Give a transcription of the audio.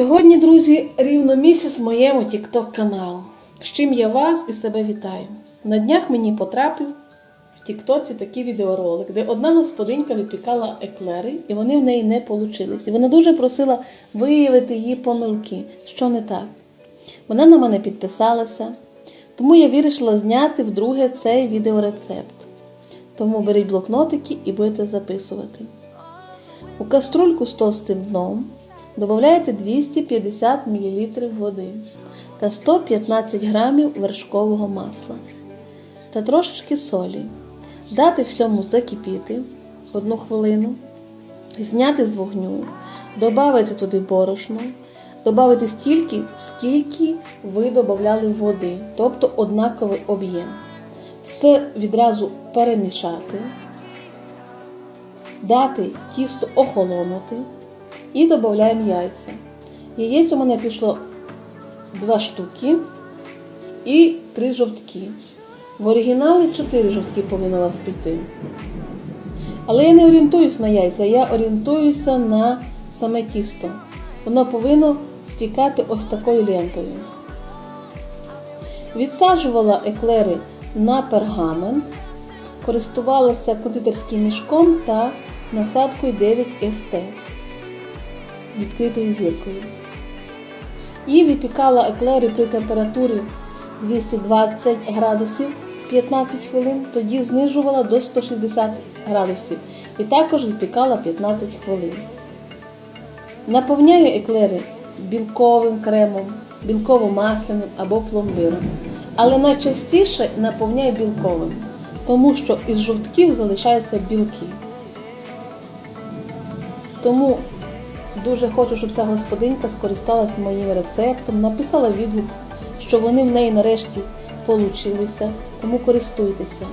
Сьогодні, друзі, рівно місяць моєму TikTok каналу. З чим я вас і себе вітаю. На днях мені потрапив в Тіктоці такий відеоролик, де одна господинька випікала еклери, і вони в неї не получились. І вона дуже просила виявити її помилки, що не так. Вона на мене підписалася, тому я вирішила зняти вдруге цей відеорецепт. Тому беріть блокнотики і будете записувати. У каструльку з товстим дном додаєте 250 мл води та 115 г вершкового масла та трошечки солі. Дати всьому закипіти одну хвилину, зняти з вогню, додати туди борошно, додати стільки, скільки ви додавали води, тобто однаковий об'єм. Все відразу перемішати дати тісто охолонути і додаємо яйця. Яєць у мене пішло 2 штуки і 3 жовтки. В оригіналі 4 жовтки повинно у вас піти. Але я не орієнтуюсь на яйця, я орієнтуюся на саме тісто. Воно повинно стікати ось такою лентою. Відсаджувала еклери на пергамент, користувалася кондитерським мішком та насадкою 9 FT відкритою зіркою. І випікала еклери при температурі 220 градусів 15 хвилин, тоді знижувала до 160 градусів і також випікала 15 хвилин. Наповняю еклери білковим кремом, білково-масляним або пломбиром. Але найчастіше наповняю білковим, тому що із жовтків залишаються білки. Тому дуже хочу, щоб ця господинька скористалася моїм рецептом, написала відгук, що вони в неї нарешті получилися, тому користуйтеся.